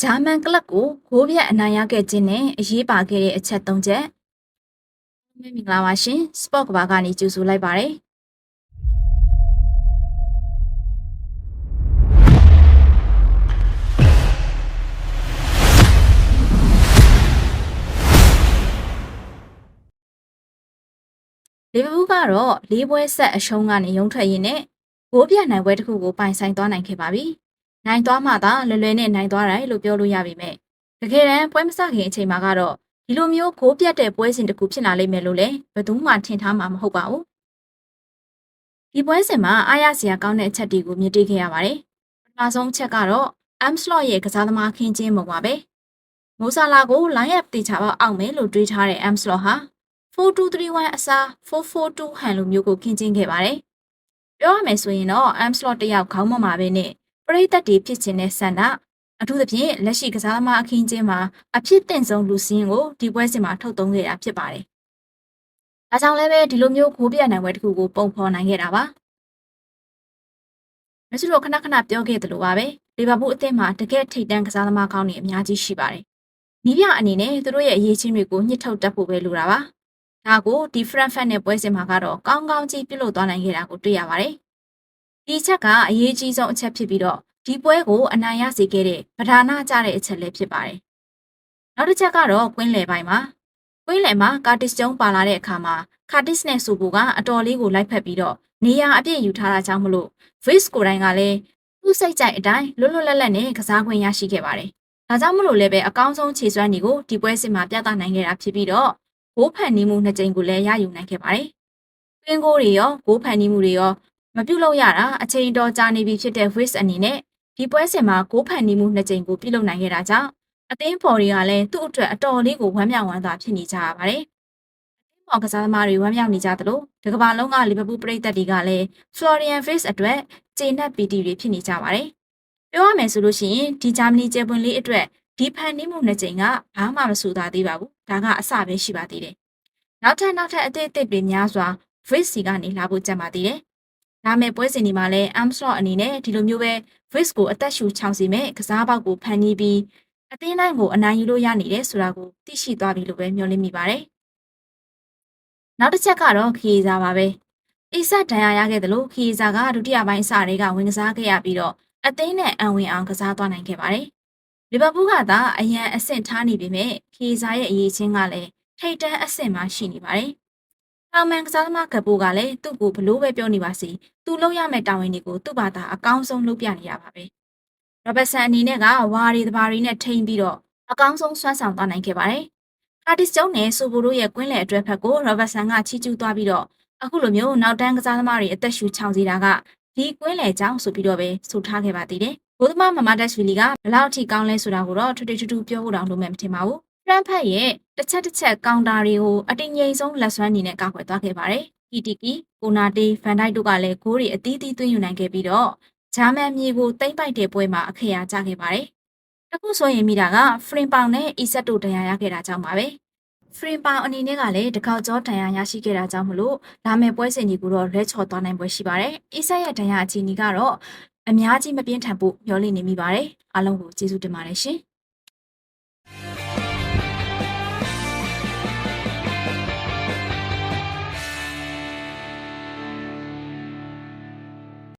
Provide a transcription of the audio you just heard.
ဂျာမန်ကလပ်ကိုဂိုးပြတ်အနိုင်ရခဲ့ခြင်းနဲ့အရေးပါခဲ့တဲ့အချက်၃ချက်မင်္ဂလာပါရှင်စပေါ့ကဘာကနေကြိုဆိုလိုက်ပါတယ်လီဗာပူးကတော့လေးပွဲဆက်အရှုံးကနေရုံထွက်ရင်းနဲ့ဂိုးပြတ်နိုင်ပွဲတစ်ခုကိုပိုင်ဆိုင်သွားနိုင်ခဲ့ပါပြီ။ နိုင်သွားမှသာလွယ်လွယ်နဲ့နိုင်သွားတယ်လို့ပြောလို့ရပါမယ်။တကယ်တမ်းပွဲမစခင်အချိန်မှာကတော့ဒီလိုမျိုးဂိုးပြတ်တဲ့ပွဲစဉ်တစ်ခုဖြစ်လာလိမ့်မယ်လို့လည်းဘယ်သူမှထင်ထားမှာမဟုတ်ပါဘူး။ဒီပွဲစဉ်မှာအားရစရာကောင်းတဲ့အချက်တွေကိုမြင်တွေ့ခဲ့ရပါတယ်။ပထမဆုံးအချက်ကတော့ Amslot ရဲ့ကစားသမားခင်းချင်းပုံပါပဲ။မိုဆာလာကို line up တေချာပေါက်အောင်မယ်လို့တွေးထားတဲ့ Amslot ဟာ4231အစား442ဟန်လိုမျိုးကိုခင်းချင်းခဲ့ပါတယ်။ပြောရမယ်ဆိုရင်တော့ Amslot တယောက်ခေါင်းမမှာပဲနဲ့ ပရိသတ်တွေဖြစ်ခြင်းနဲ့ဆန္ဒအထူးသဖြင့်လက်ရှိကစားသမားအခင်းချင်းမှာအဖြစ်တင်ဆုံးလူစင်းကိုဒီပွဲစဉ်မှာထုတ်သုံးခဲ့တာဖြစ်ပါတယ်။ဒါကြောင့်လည်းပဲဒီလိုမျိုးခိုးပြနိုင်ပွဲတစ်ခုကိုပုံဖော်နိုင်ခဲ့တာပါ။မဆုတို့ခဏခဏပြောခဲ့သလိုပါပဲ။လီဗာပူးအသင်းမှာတကယ်ထိပ်တန်းကစားသမားကောင်းတွေအများကြီးရှိပါတယ်။နီးပြအနေနဲ့သူတို့ရဲ့အရေးချင်းတွေကိုညှစ်ထုတ်တတ်ဖို့ပဲလိုတာပါ။ဒါကိုဒီ Frankfurt နဲ့ပွဲစဉ်မှာကတော့ကောင်းကောင်းကြီးပြုလုပ်သွားနိုင်ခဲ့တာကိုတွေ့ရပါတယ်။ဒီချက်ကအရေးကြီးဆုံးအချက်ဖြစ်ပြီးတော့ ဒီပွဲကိုအနိုင်ရစေခဲ့တဲ့ပဓာနာကြတဲ့အချက်လည်းဖြစ်ပါတယ်။နောက်တစ်ချက်ကတော့ကွင်းလယ်ပိုင်းမှာကွင်းလယ်မှာကာတစ်ကျုံပါလာတဲ့အခါမှာကာတစ်နဲ့ဆိုဘူကအတော်လေးကိုလိုက်ဖက်ပြီးတော့နေရာအပြည့်ယူထားတာကြောင့်မလို့ Viz ကိုယ်တိုင်ကလည်းသူ့စိတ်ကြိုက်အတိုင်းလွတ်လွတ်လပ်လပ်နဲ့ကစားခွင့်ရရှိခဲ့ပါတယ်။ဒါကြောင့်မလို့လည်းပဲအကောင်းဆုံးခြေစွမ်းတွေကိုဒီပွဲစစ်မှာပြသနိုင်ခဲ့တာဖြစ်ပြီးတော့ဂိုးဖန်နီးမှုနှစ်ကြိမ်ကိုလည်းရယူနိုင်ခဲ့ပါတယ်။ကွင်းကိုတွေရောဂိုးဖန်နီးမှုတွေရောမပြုတ်လို့ရတာအချိန်တော်ကြာနေပြီဖြစ်တဲ့ Viz အနေနဲ့ ဒီပွဲစဉ်မှာကိုးဖန်နေမှုနှစ်ကြိမ်ကိုပြုလုပ်နိုင်ခဲ့တာကြောင့်အသင်းဖော်တွေကလည်းသူ့အတွက်အတော်လေးကိုဝမ်းမြောက်ဝမ်းသာဖြစ်နေကြရပါတယ်။အသင်းဖော်ကစားသမားတွေဝမ်းမြောက်နေကြသလိုဒီကမ္ဘာလုံးကလီဗာပူးပရိသတ်တွေကလည်း Florian Face အတွက်ကျေနပ်ပီတိတွေဖြစ်နေကြပါတယ်။ပြောရမယ်ဆိုလို့ရှိရင်ဒီဂျာမနီကျေပွန်လေးအတွက်ဒီဖန်နေမှုနှစ်ကြိမ်ကဘာမှမဆိုသာသေးပါဘူး။ဒါကအစပဲရှိပါသေးတယ်။နောက်ထပ်နောက်ထပ်အသစ်အသစ်တွေများစွာ Face စီကနေလာဖို့ကြံပါသေးတယ်။ ဒါမဲ့ပွဲစဉ်ဒီမှာလဲ Armstrong အနေနဲ့ဒီလိုမျိုးပဲ Viz ကိုအသက်ရှူချောင်စီမဲ့ကစားပေါက်ကိုဖန်တီးပြီးအသင်းတိုင်းကိုအနိုင်ယူလို့ရနေတယ်ဆိုတာကိုသိရှိသွားပြီလို့ပဲမျှော်လင့်မိပါတယ်။နောက်တစ်ချက်ကတော့ခီးစားပါပဲ။အိဆက်ဒဏ်ရာရခဲ့တယ်လို့ခီးစားကဒုတိယပိုင်းအစတွေကဝင်ကစားခဲ့ရပြီးတော့အသင်းနဲ့အံဝင်အောင်ကစားသွားနိုင်ခဲ့ပါတယ်။လီဗာပူးကသာအရန်အဆင့်ထားနေပေမဲ့ခီးစားရဲ့အရေးချင်းကလည်းထိတ်တန်းအဆင့်မှရှိနေပါတယ်။ တောင်မန်ကစားသမားကပူကလည်းသူ့ကိုဘလို့ပဲပြောနေပါစေသူလုပ်ရမယ့်တာဝန်တွေကိုသူ့ဘာသာအကောင်းဆုံးလုပ်ပြနေရပါပဲ။ရောဘတ်ဆန်အနေနဲ့ကဝါရီတဘာရီနဲ့ထိမ့်ပြီးတော့အကောင်းဆုံးဆွမ်းဆောင်သွားနိုင်ခဲ့ပါတယ်။ကာတစ်ကျုံနဲ့ဆိုဘိုတို့ရဲ့ကွင်းလယ်အတွက်ဖက်ကိုရောဘတ်ဆန်ကချီးကျူးသွားပြီးတော့အခုလိုမျိုးနောက်တန်းကစားသမားတွေအသက်ရှူချောင်စီတာကဒီကွင်းလယ်ကြောင့်ဆိုပြီးတော့ပဲဆိုထားခဲ့ပါသေးတယ်။ဘိုးသမားမမတက်ဆွီလီကဘလောက်ထိကောင်းလဲဆိုတာကိုတော့ထွတ်ထွတ်ထူးပြောဖို့တောင်လုပ်မယ်မထင်ပါဘူး။ ဖရန်ဖက်ရဲ့တစ်ချက်တစ်ချက်ကောင်တာတွေကိုအတင်းငိမ့်ဆုံးလက်စွမ်းအနေနဲ့ကောက်ွယ်သွားခဲ့ပါတယ်။ကီတီကီကိုနာတေးဖန်ဒိုက်တို့ကလည်းဂိုးတွေအသီးသီးသွင်းယူနိုင်ခဲ့ပြီးတော့ဂျာမန်မြေကိုတိမ့်ပိုက်တဲ့ပွဲမှာအခရာကျခဲ့ပါတယ်။တခုဆိုရင်မိတာကဖရင်ပေါင်နဲ့အီဆက်တို့တရားရခဲ့တာကြောင့်ပါပဲ။ဖရင်ပေါင်အနေနဲ့ကလည်းတကောက်ကျော်တရားရရှိခဲ့တာကြောင့်မလို့လာမယ့်ပွဲစဉ်ကြီးကိုတော့ရဲချော်သွားနိုင်ပွဲရှိပါတယ်။အီဆက်ရဲ့တရားအခြေအနေကတော့အများကြီးမပြင်းထန်ဖို့မျှော်လင့်နေမိပါတယ်။အားလုံးကိုကျေးဇူးတင်ပါတယ်ရှင်။